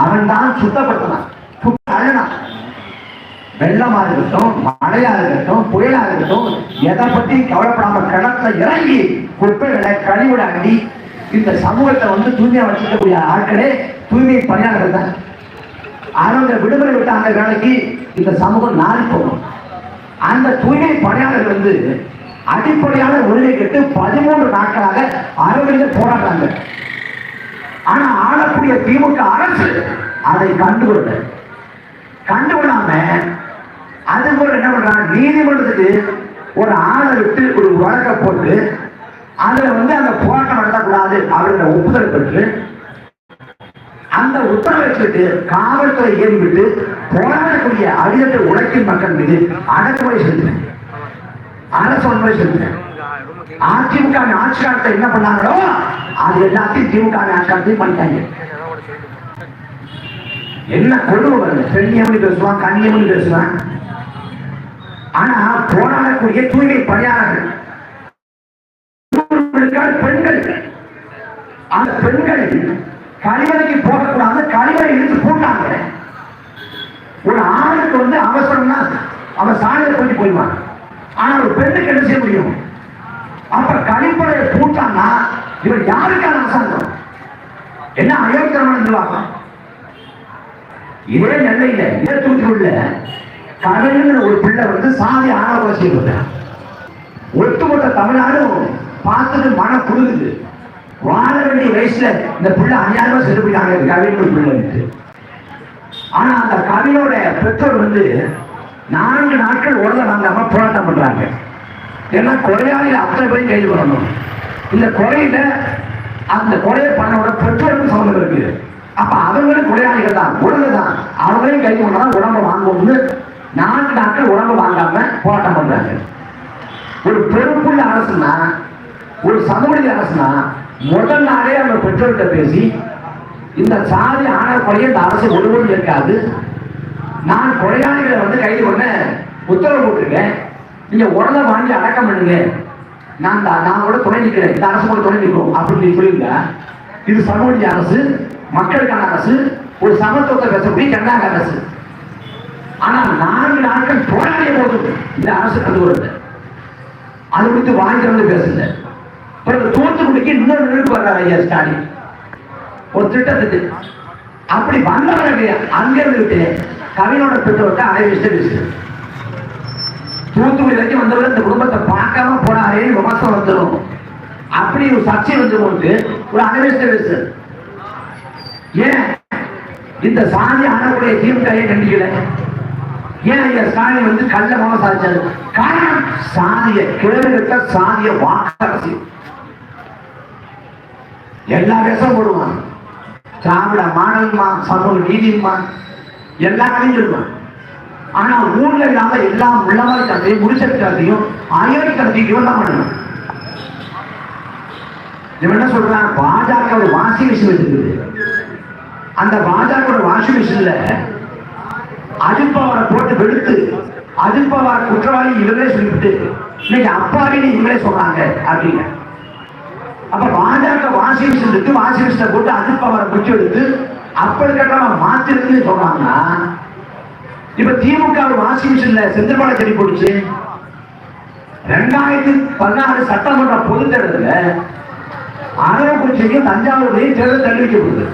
அவன் தான் சுத்தப்படுத்தினான் வெள்ளமா இருக்கட்டும் மழையா இருக்கட்டும் புயலா இருக்கட்டும் எதை பத்தி கவலைப்படாம கிணத்துல இறங்கி குப்பைகளை கழிவுட அண்டி இந்த சமூகத்தை வந்து தூய்மையா வச்சுக்கக்கூடிய ஆட்களே தூய்மை பணியாளர்கள் தான். அவங்க விடுமுறை விட்டாங்க வேலைக்கு இந்த சமூகம் நாடி போகும் அந்த தூய்மை பணியாளர்கள் வந்து அடிப்படையான உரிமை கேட்டு பதிமூன்று நாட்களாக அறுவடையில் போராடுறாங்க. ஆனா ஆளக்கூடிய திமுக அரசு அதை கண்டுகொள்ள கண்டுகொள்ளாம அது போல என்ன பண்றாங்க? நீதிமன்றத்துக்கு ஒரு ஆளை விட்டு ஒரு வழக்க போட்டு அதுல வந்து அந்த போராட்டம் நடத்தக்கூடாது அப்படின்ற ஒப்புதல் பெற்று அந்த உத்தரவை வச்சுட்டு காவல்துறை ஏறிவிட்டு போராடக்கூடிய அடியத்தை உழைக்கும் மக்கள் மீது அடக்குமுறை செலுத்தினேன் அரசு வன்முறை செலுத்தினேன் அதிமுக ஆட்சி காலத்தை என்ன பண்ணாங்களோ அது எல்லாத்தையும் திமுக ஆட்சி காலத்தையும் பண்ணிட்டாங்க. என்ன கொடுமை வருது? பெண்ணியம்னு பேசுவான் கண்ணியம்னு பேசுவான். ஆனா போராடக்கூடிய தூய்மை பணியாளர்கள் பெண்கள் அந்த பெண்கள் கழிவறைக்கு போகக்கூடாது கழிவறை இழுத்து போட்டாங்க. ஒரு ஆணுக்கு வந்து அவசரம்னா அவன் சாலையை போய் போயிடுவான். ஆனா ஒரு பெண்ணுக்கு என்ன செய்ய முடியும்? அப்ப கழிப்பறையை பூட்டான்னா இவன் யாருக்கான அரசாங்கம் என்ன அயோக்கியமான நிர்வாகம்? இதே நெல்லையில இதே தூத்துக்குள்ள கடலுங்கிற ஒரு பிள்ளை வந்து சாதி ஆணவ செய்யப்பட்டான் ஒட்டுமொத்த தமிழ்நாடும் பார்த்துட்டு மன புழுகுது வாழ வேண்டிய வயசுல இந்த பிள்ளை அநியாயமா செத்து போயிட்டாங்க. கவின் ஒரு பிள்ளை வந்து ஆனா அந்த கவினோட பெற்றோர் வந்து நான்கு நாட்கள் உடலை வாங்காம போராட்டம் பண்றாங்க. ஏன்னா கொலையாளியில் அத்தனை பேரும் கைது பண்ணணும்? இந்த கொலையில அந்த கொலையை பண்ணோட பெற்றோருக்கு சம்மந்தம் இருக்கு. அப்ப அவங்களும் கொலையாளிகள் தான் உடம்பு தான். அவங்களையும் கைது பண்ணா உடம்ப வாங்குவோம்னு நான்கு நாட்கள் உடம்பு வாங்காம போராட்டம் பண்றாங்க. ஒரு பொறுப்புள்ள அரசுனா ஒரு சமூக அரசுனா முதல் நாளே அவங்க பெற்றோர்கிட்ட பேசி இந்த சாதி ஆணவ கொலையை இந்த அரசு ஒருவரும் இருக்காது நான் கொலையாளிகளை வந்து கைது பண்ண உத்தரவு போட்டிருக்கேன். நீங்க உடனே வாங்கி அடக்கம் பண்ணுங்க. நான் தான் நான் கூட துணை நிற்கிறேன் இந்த அரசு கூட துணை நிற்கும். அப்படின்னு நீ சொல்லுங்க இது சமூக அரசு மக்களுக்கான அரசு ஒரு சமத்துவத்தை பேசக்கூடிய கர்நாடக அரசு. ஆனா நான்கு நாட்கள் போராடிய போது இந்த அரசு கண்டு வருது அது குறித்து வாங்கி வந்து பேசல பிறகு தூத்துக்குடிக்கு இன்னொரு நிறுவனம் வர்றாரு ஐயா ஸ்டாலின். ஒரு திட்டத்துக்கு. அப்படி வந்தவர்கள் அங்கே இருந்துட்டு கவினோட பெற்றோர்கிட்ட அனைவரிச்சு பேசு தூத்துக்குடி வரைக்கும் வந்தவர் இந்த குடும்பத்தை பார்க்காம போனாரே விமர்சனம் வந்துடும் அப்படி ஒரு சர்ச்சை வந்து கொண்டு ஒரு அனைவரிச்சு பேசு ஏன்? இந்த சாதி அணவுடைய திமுகவே கண்டிக்கல. ஏன் ஐயா ஸ்டாலின் வந்து கள்ள மோகம் சாதிச்சாரு? காரணம் சாதிய கேடுகட்ட சாதிய வாக்காசி எல்லா விஷம் போடுவான் திராவிட மாடல்மா சமூக நீதிமா எல்லாத்தையும் சொல்லுவாங்க. ஆனா ஊர்ல இல்லாம எல்லா உள்ளவர் கதையும் முடிச்சத்தையும் அயோத்தி கதையும் இவன் தான் பண்ணணும். இவன் என்ன சொல்றான்? பாஜக ஒரு வாஷிங் மிஷின் வச்சிருக்குது. அந்த பாஜக வாஷிங் மிஷின்ல அடுப்பவரை போட்டு வெளுத்து அடுப்பவர குற்றவாளி இவங்களே சொல்லிவிட்டு இன்னைக்கு அப்பாவின்னு இவங்களே சொல்றாங்க அப்படின்னு. அப்ப பாஜக வாஷிங் மிஷின் இருக்கு வாஷிங் மிஷினை போட்டு அதிர்பவரை குச்சி எடுத்து அப்படி கட்டணம் மாத்திருக்குன்னு சொல்றாங்கன்னா இப்ப திமுக வாஷிங் மிஷின்ல செந்தில்பாலை செடி போட்டுச்சு. ரெண்டாயிரத்தி பதினாறு சட்டமன்ற பொது தேர்தலில் அரவக்குறிச்சிக்கும் தஞ்சாவூர்லையும் தேர்தல் தள்ளி வைக்கப்படுது.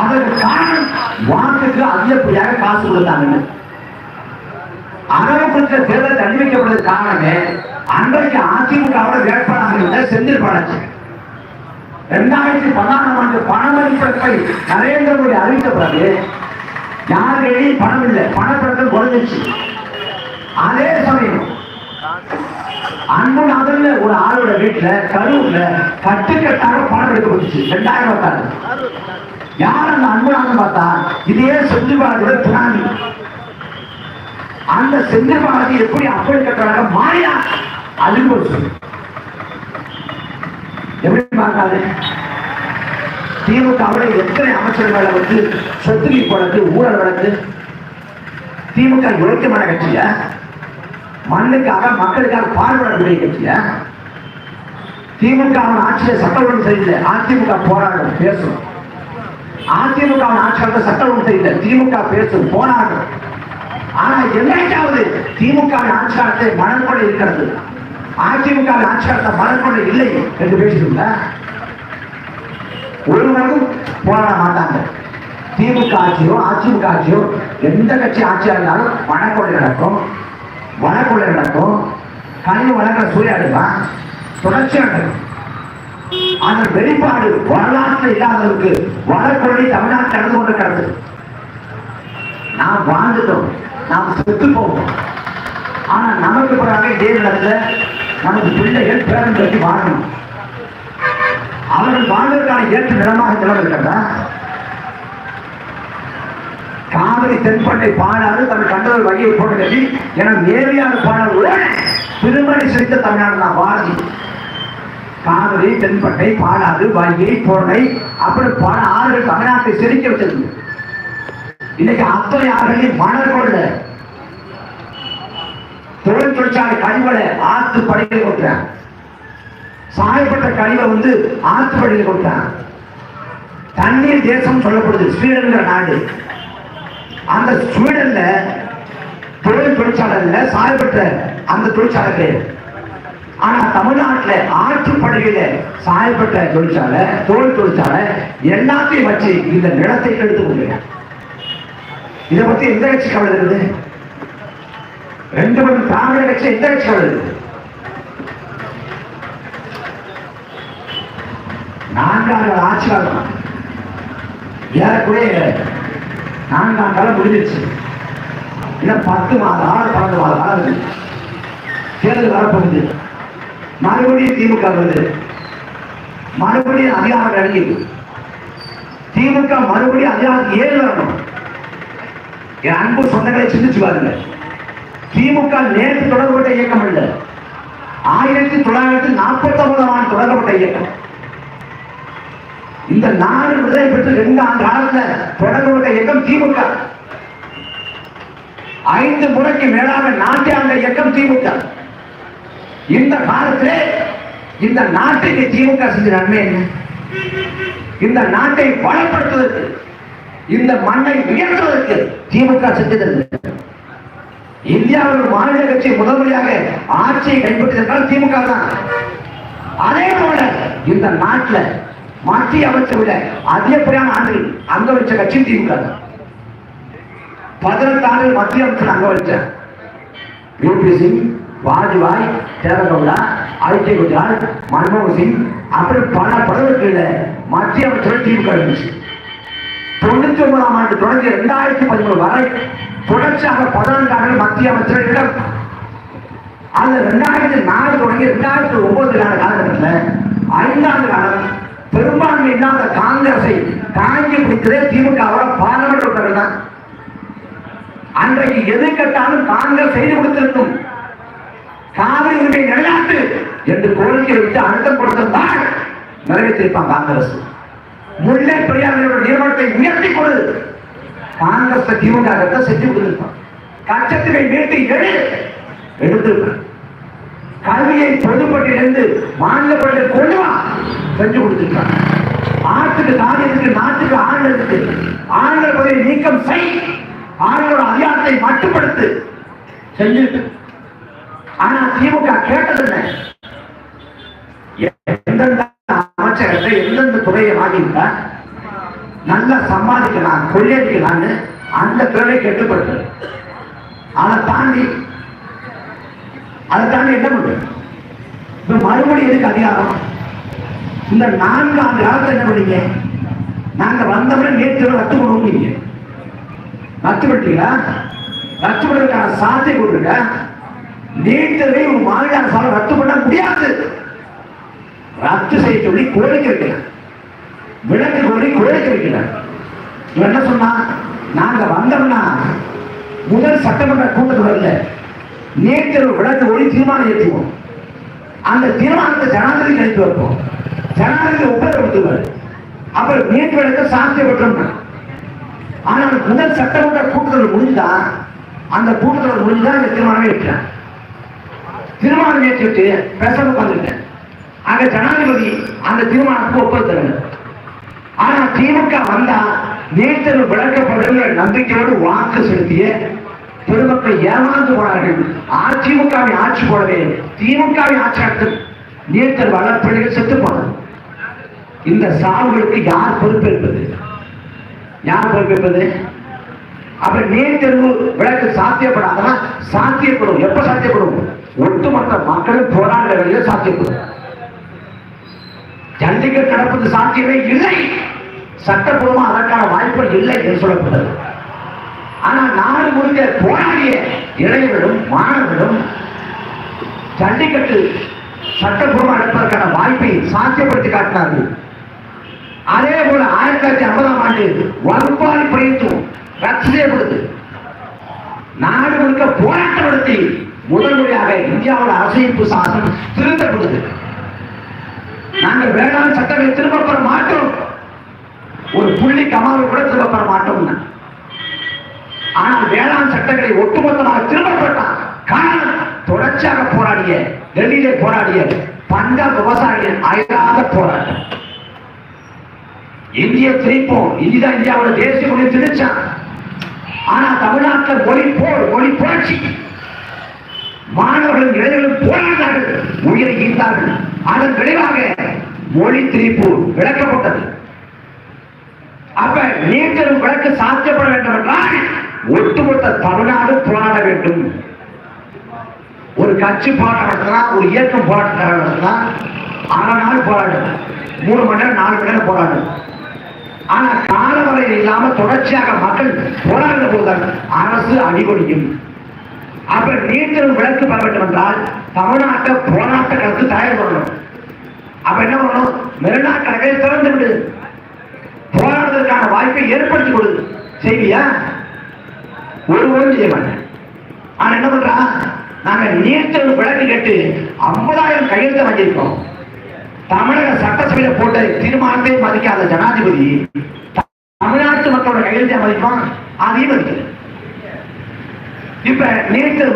அதற்கு காரணம் வாக்குக்கு அதிகப்படியாக காசு கொடுத்தாங்கன்னு. அரவக்குறிச்சியில் தேர்தல் தள்ளி வைக்கப்படுறது காரணமே அன்றைக்கு அதிமுகவோட வேட்பாளர்கள் செந்தில் பாடாச்சு இரண்டாயிரத்தி பதினாறாம் ஆண்டு பணமதிப்பிழப்பை நரேந்திர மோடி அறிவித்த பிறகு யார் கையிலும் பணம் இல்லை பணப்பழக்கம் குறைஞ்சிச்சு அதே சமயம் அன்புநாதன்ல ஒரு ஆளோட வீட்டுல கரூர்ல கட்டுக்கட்டாக பணம் எடுக்கப்பட்டுச்சு. ரெண்டாயிரம் ரூபாய் யார் அந்த அன்புநாதன் பார்த்தா? இதே செஞ்சு பாலாஜியோட பிராணி. அந்த செஞ்சு பாலாஜி எப்படி அப்படி கட்டுறாங்க மாறியா அதுக்கு ஒரு சொல்லு எப்படி பார்க்காது திமுகவுல எத்தனை அமைச்சர்களை வந்து சொத்துக்கி வழக்கு ஊழல் வழக்கு திமுக யோக்கியமான கட்சியா மண்ணுக்காக மக்களுக்காக பாடுபடக்கூடிய கட்சியா திமுக ஆட்சியில சட்ட ஒழுங்கு சரியில்லை அதிமுக போராடும் பேசும் அதிமுக ஆட்சியாளர் சட்டம் ஒன்று திமுக பேசும் போராடும் ஆனா என்னைக்காவது திமுக ஆட்சியாளத்தை மனம் கூட இருக்கிறது. அதிமுக ஆட்சியாளத்தை மனம் இல்லை என்று பேசுகிறீங்களா ஒருவரும் போராட மாட்டாங்க. திமுக ஆட்சியோ அதிமுக ஆட்சியோ எந்த கட்சி ஆட்சியா இருந்தாலும் வனக்கொலை நடக்கும். வனக்கொலை நடக்கும். கனிவு வழங்குற சூறையாடுவா தொடர்ச்சியா நடக்கும். அந்த வெளிப்பாடு வரலாற்றில் இல்லாதவருக்கு வனக்கொள்ளை தமிழ்நாட்டில் நடந்து கொண்டு கிடந்தது நாம் வாழ்ந்துட்டோம். நாம் செத்து போவோம் ஆனா நமக்கு பிறகு இதே நேரத்தில் நமக்கு பிள்ளைகள் பேரன் பற்றி வாழணும் அவர்கள் வாழ்வதற்கான ஏற்ற நிலமாக நிலம் இருக்கிறதா காவிரி தென்பட்டை பாடாறு தன் கண்டவர் வகையை போட்டு கட்டி என நேரியான பாடல் கூட திருமணி சிரித்த தமிழ்நாடு நான் பாரதி காவிரி தென்பட்டை பாடாது வைகை பொருளை அப்படி பல ஆறுகள் தமிழ்நாட்டை சிரிக்க வச்சிருக்கு இன்னைக்கு அத்தனை ஆறுகளையும் மணல் கொள்ள தொழில் தொழிற்சாலை கழிவலை ஆத்து படையில் கொட்டுறேன். சாயப்பட்ட கழிவை வந்து ஆத்து படையில் கொட்டுறேன். தண்ணீர் தேசம் சொல்லப்படுது ஸ்வீடன்கிற நாடு. அந்த ஸ்வீடன்ல தொழில் தொழிற்சாலைல சாயப்பட்ட அந்த தொழிற்சாலை ஆனா தமிழ்நாட்டுல ஆற்றுப்படையில சாயப்பட்ட தொழிற்சாலை தோல் தொழிற்சாலை எல்லாத்தையும் வச்சு இந்த நிலத்தை எடுத்து கொண்டு இதை பத்தி எந்த கட்சி கவலை இருக்குது? ரெண்டு பேரும் திராவிட கட்சி எந்த கட்சி வருது இருக்குது நான்காண்டு ஆட்சியாளர் ஏறக்குறைய நான்காம் காலம் முடிஞ்சிருச்சு. இன்னும் பத்து மாதம் ஆறு பன்னெண்டு மாதம் காலம் தேர்தல் வரப்போகுது. மறுபடியும் திமுக வருது. மறுபடியும் அதிகாரம் அடங்கிது திமுக மறுபடியும் அதிகாரம் ஏழு வரணும். என் அன்பு சொந்தங்களை சிந்திச்சு பாருங்க. திமுக நேற்று தொடர்புபட்ட இயக்கம் அல்ல. ஆயிரத்தி தொள்ளாயிரத்தி நாற்பத்தி ஒன்பதாம் ஆண்டு தொடங்கப்பட்ட இயக்கம். இந்த நாடு விடுதலை பெற்று ரெண்டு ஆண்டு காலத்தில் தொடங்கப்பட்ட இயக்கம் திமுக. ஐந்து முறைக்கு மேலாக நாட்டை ஆண்ட இயக்கம் திமுக. இந்த காலத்திலே இந்த நாட்டுக்கு திமுக செஞ்ச நன்மை என்ன? இந்த நாட்டை வளப்படுத்துவதற்கு இந்த மண்ணை உயர்த்துவதற்கு திமுக செஞ்சது என்ன? இந்தியாவில் ஒரு மாநில கட்சி முதல் முறையாக ஆட்சியை கைப்பற்றியிருந்தால் திமுக தான். அதே போல இந்த நாட்டுல மத்திய அமைச்சர் விட அதிகப்படியான ஆண்டில் அங்க வச்ச கட்சி திமுக தான். பதினெட்டு ஆண்டுகள் மத்திய அமைச்சர் அங்க வச்சார். யூபி சிங் வாஜ்பாய் தேவகவுடா ஐக்கிய குஜரால் மன்மோகன் சிங் அப்படி பல பதவிகளில் மத்திய அமைச்சர் திமுக இருந்துச்சு. தொண்ணூத்தி ஒன்பதாம் ஆண்டு தொடங்கி ரெண்டாயிரத்தி பதிமூணு வரை தொடர்ச்சியாக பதினான்கு ஆண்டுகள் மத்திய அமைச்சர்கள் இடம் அந்த ரெண்டாயிரத்தி நாலு தொடங்கி ரெண்டாயிரத்தி ஒன்பதுக்கான காலகட்டத்தில் ஐந்தாண்டு காலம் பெரும்பான்மை இல்லாத காங்கிரஸை தாங்கி பிடித்ததே திமுகவோட பார்லமெண்ட் உறுப்பினர் தான். அன்றைக்கு எது கேட்டாலும் காங்கிரஸ் செய்து கொடுத்திருக்கும் காவிரி உரிமை நிலையாட்டு என்று கோரிக்கை வைத்து அழுத்தம் கொடுத்திருந்தால் நிறைவேற்றியிருப்பான் காங்கிரஸ். முல்லை பெரியாரோட நிறுவனத்தை உயர்த்தி கொடு. காங்கிரஸ் திமுக தான் செஞ்சு கொடுத்திருப்பான் கச்சத்தினை மீட்டு எடு கல்வியை பொதுப்பட்டிலிருந்து மாநில பள்ளி கொண்டு வா செஞ்சு கொடுத்திருக்காங்க ஆட்டுக்கு தாடி இருக்கு நாட்டுக்கு ஆள் இருக்கு. ஆண்கள் பதவி நீக்கம் செய். ஆண்களோட அதிகாரத்தை மட்டுப்படுத்து. செஞ்சுட்டு. ஆனா திமுக கேட்டது என்ன? எந்தெந்த அமைச்சகத்தை எந்தெந்த துறையை வாங்கியிருந்தா நல்லா சம்பாதிக்கலாம் கொள்ளையடிக்கலாம்னு அந்த துறையை கெட்டுப்படுத்து அதை தாண்டி அதை தாண்டி என்ன பண்றது இப்ப மறுபடியும் எதுக்கு அதிகாரம்? இந்த நான்கு ஆண்டு காலத்தை என்ன பண்ணீங்க? நாங்க வந்தவரை நேற்று ரத்து பண்ணுவீங்க ரத்து பண்ணிட்டீங்களா? ரத்து பண்ணுறதுக்கான சாத்தியம் கொடுங்க. நேற்றவே ஒரு மாநில அரசாலும் ரத்து பண்ண முடியாது. ரத்து செய்ய சொல்லி கோரிக்கை வைக்கலாம் விளக்கு கொண்டு குழைத்து வைக்கலாம் இவன் என்ன சொன்னா நாங்க வந்தோம்னா முதல் சட்டமன்ற கூட்டத்தொடர்ல நேற்று விளக்கு ஒளி தீர்மானம் ஏற்றுவோம். அந்த தீர்மானத்தை ஜனாதிபதி கழித்து வைப்போம். ஜனாதிபதி ஒப்புதல் கொடுத்துருவார் அப்புறம் நேற்று விளக்க சாத்திய பெற்றோம்னா ஆனால் முதல் சட்டமன்ற கூட்டத்தொடர் முடிஞ்சா அந்த கூட்டத்தொடர் முடிஞ்சா இந்த தீர்மானமே வைக்கிறேன் தீர்மானம் ஏற்றிட்டு பேச உட்காந்துருக்கேன் அங்க ஜனாதிபதி அந்த தீர்மானத்துக்கு ஒப்புதல் தருங்க ஆனா திமுக வந்தா நீட்டல் விளக்கப்படும் நம்பிக்கையோடு வாக்கு செலுத்திய பெருமக்கள் ஏமாந்து போனார்கள். அதிமுகவை ஆட்சி போடவே திமுகவை ஆட்சி நடத்து நீட்டல் வளர்ப்பிள்ளைகள் செத்து போனது இந்த சாவுகளுக்கு யார் பொறுப்பேற்பது யார் பொறுப்பேற்பது அப்ப நீட் விளக்கு சாத்தியப்படாதான் சாத்தியப்படும். எப்ப சாத்தியப்படும்? ஒட்டுமொத்த மக்களும் போராட்ட வழியில் சாத்தியப்படும். ஜல்லிக்கட்டு நடப்பது சாத்தியமே இல்லை. சட்டப்பூர்வமா அதற்கான வாய்ப்புகள் இல்லை என்று சொல்லப்பட்டது. ஆனா நாடு முழுக்க போராடிய இளைஞர்களும் மாணவர்களும் ஜல்லிக்கட்டு சட்டப்பூர்வமா நடப்பதற்கான வாய்ப்பை சாத்தியப்படுத்தி காட்டினார்கள். அதே போல ஆயிரத்தி தொள்ளாயிரத்தி ஐம்பதாம் ஆண்டு வகுப்பாளி பிரயத்துவம் ரத்து செய்யப்படுது நாடு முழுக்க போராட்டம் நடத்தி முதல் முறையாக இந்தியாவோட அரசியல் சாசனம் திருத்தப்படுது நாங்கள் வேளாண் சட்டங்களை திரும்ப பெற மாட்டோம். ஒரு புள்ளி கமாவை கூட திரும்ப பெற மாட்டோம் ஆனால் வேளாண் சட்டங்களை ஒட்டுமொத்தமாக திரும்ப பெற்றான் காரணம் தொடர்ச்சியாக போராடிய டெல்லியிலே போராடிய பஞ்சாப் விவசாயிகள் அயராத போராட்டம். இந்திய திணிப்போம். இனிதான் இந்தியாவோட தேசிய மொழி திணிச்சான். ஆனா தமிழ்நாட்டில் மொழி போர் மொழி புரட்சி. மாணவர்களும் இளைஞர்களும் போராடினார்கள் உயிரை ஈர்த்தார்கள். அதன் விளைவாக மொழி திரிப்பு விளக்கப்பட்டது. அப்ப நீட்டல் விளக்கு சாத்தியப்பட வேண்டும் என்றால் ஒட்டுமொத்த தமிழ்நாடு போராட வேண்டும். ஒரு கட்சி போராட்டம் நடத்தலாம் ஒரு இயக்கம் போராட்டம் நடத்தலாம் அரை நாள் போராடும் மூணு மணி நேரம் நாலு மணி நேரம் போராடும் ஆனா காலவரை இல்லாம தொடர்ச்சியாக மக்கள் போராடுற போதுதான் அரசு அடிபொடியும் அப்ப நீட்டல் விளக்கு பெற வேண்டும் என்றால் தமிழ்நாட்டை போராட்ட களத்து தயார் பண்ணணும். அப்ப என்ன பண்ணணும்? மெரினா கணக்கை திறந்து விடு. போராடுவதற்கான வாய்ப்பை ஏற்படுத்தி கொடு. செய்வியா? ஒருவரும் செய்ய மாட்டேன். ஆனா என்ன பண்றா? நாங்க நீச்சல் விளக்கு கேட்டு ஐம்பதாயிரம் கையெழுத்த வாங்கியிருக்கோம். தமிழக சட்டசபையில போட்ட தீர்மானத்தை மதிக்காத ஜனாதிபதி தமிழ்நாட்டு மக்களோட கையெழுத்தை மதிப்பான் அதையும் மதிக்கல. இப்ப நேற்று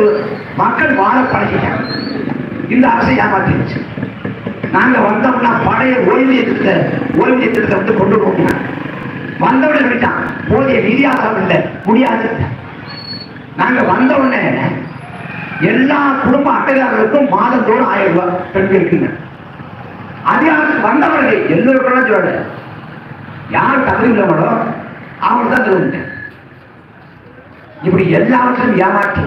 மக்கள் வாழ பழகிட்டாங்க இந்த அரசை ஏமாத்திருச்சு. நாங்க வந்தோம்னா பழைய ஓய்வூதிய திட்டத்தை ஓய்வூதிய திட்டத்தை வந்து கொண்டு போகணும்? வந்தவுடனே சொல்லிட்டான் போதிய நிதி இல்லை முடியாது. நாங்க வந்த உடனே எல்லா குடும்ப அட்டைதாரர்களுக்கும் மாதந்தோறும் ஆயிரம் ரூபாய் பெண்களுக்குங்க அதிகாரத்துக்கு வந்தவர்கள் எல்லோருக்கும் சொல்ல யார் தகுதி உள்ளவங்களோ அவங்க தான் சொல்லிட்டேன் எல்லாவற்றையும் ஏமாற்று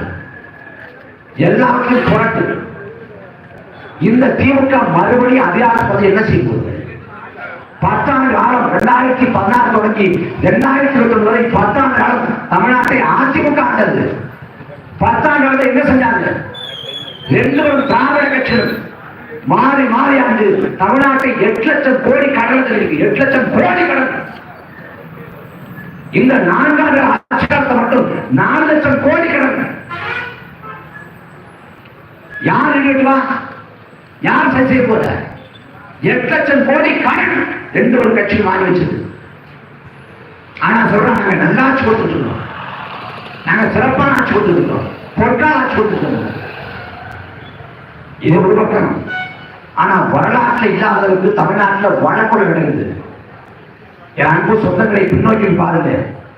எல்லாவற்றையும் புரட்டு. இந்த திமுக மறுபடியும் அதிகாரம் பதவி என்ன செய்ய போகுது? பத்தாண்டு காலம் ரெண்டாயிரத்தி பதினாறு தொடங்கி ரெண்டாயிரத்தி இருபத்தி ஒன்று வரை பத்தாண்டு காலம் தமிழ்நாட்டை அதிமுக ஆண்டது. பத்தாண்டு காலத்தை என்ன செஞ்சாங்க? ரெண்டு ஒரு திராவிட கட்சிகள் மாறி மாறி ஆண்டு தமிழ்நாட்டை எட்டு லட்சம் கோடி கடன் இருக்கு எட்டு லட்சம் கோடி கடல். இந்த நான்காண்டு ஆட்சி காலத்தை மட்டும் நாலு லட்சம் கோடி கடன் யார் யார் சரி செய்ய போற எட்டு லட்சம் கோடி கடன் ரெண்டு ஒரு கட்சியும் வாங்கி வச்சது. ஆனா சொல்றோம் நாங்க நல்லா ஆட்சி கொடுத்துட்டு இருக்கோம் நாங்க சிறப்பான ஆட்சி கொடுத்துட்டு இருக்கோம் பொற்கால ஆட்சி கொடுத்துட்டு இருக்கோம் இது ஒரு பக்கம். ஆனா வரலாற்றுல இல்லாத அளவுக்கு தமிழ்நாட்டுல வழக்குறை நடக்குது. என் அன்பு சொந்தங்களை பின்னோக்கி பாருங்க.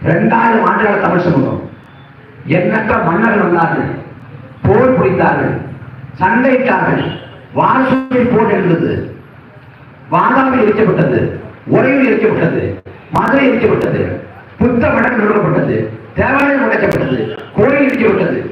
ரெண்டாயிரம் ஆண்டுகள தமிழ் சமூகம். எண்ணற்ற மன்னர்கள் வந்தார்கள். போர் புரிந்தார்கள். சண்டையிட்டார்கள் வாரசூலை போல் இருந்தது வாதாவில் எரிக்கப்பட்டது. உறையில் எரிக்கப்பட்டது. மதுரை எரிக்கப்பட்டது. புத்த மடம் நிறுவப்பட்டது. தேவாலயம் உடைக்கப்பட்டது. கோயில் எரிக்கப்பட்டது.